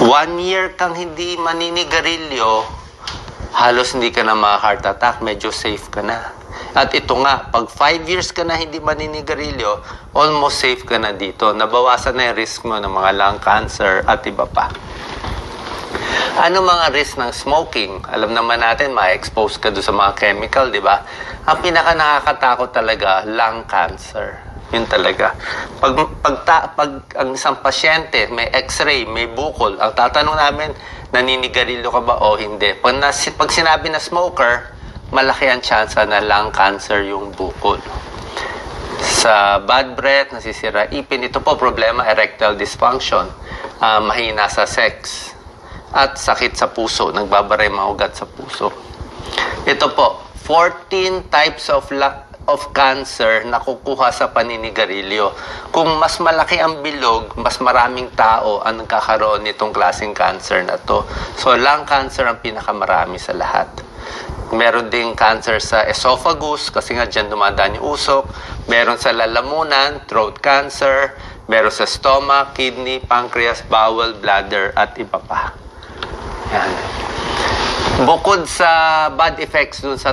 One year kang hindi maninigarilyo, halos hindi ka na ma-heart attack, medyo safe ka na. At ito nga, pag 5 years ka na hindi maninigarilyo, almost safe ka na dito. Nabawasan na yung risk mo ng mga lung cancer at iba pa. Ano mga risk ng smoking? Alam naman natin, ma-expose ka doon sa mga chemical, di ba? Ang pinaka nakakatakot talaga, lung cancer. Yun talaga. Pag, pag, ta- pag ang isang pasyente, may x-ray, may bukol, ang tatanong namin, naninigarilyo ka ba o hindi? Pag, nas, pag sinabi na smoker, malaki ang chance na lung cancer yung bukol. Sa bad breath, nasisira ipin, ito po problema, erectile dysfunction, ah, mahina sa sex, at sakit sa puso, nagbabara yung mga ugat sa puso. Ito po, 14 types of la- of cancer na kukuha sa paninigarilyo. Kung mas malaki ang bilog, mas maraming tao ang nagkakaroon nitong klaseng cancer na to. So, lung cancer ang pinakamarami sa lahat. Meron ding cancer sa esophagus kasi nga dyan dumadaan yung usok. Meron sa lalamunan, throat cancer. Meron sa stomach, kidney, pancreas, bowel, bladder, at iba pa. Yan. Bukod sa bad effects dun sa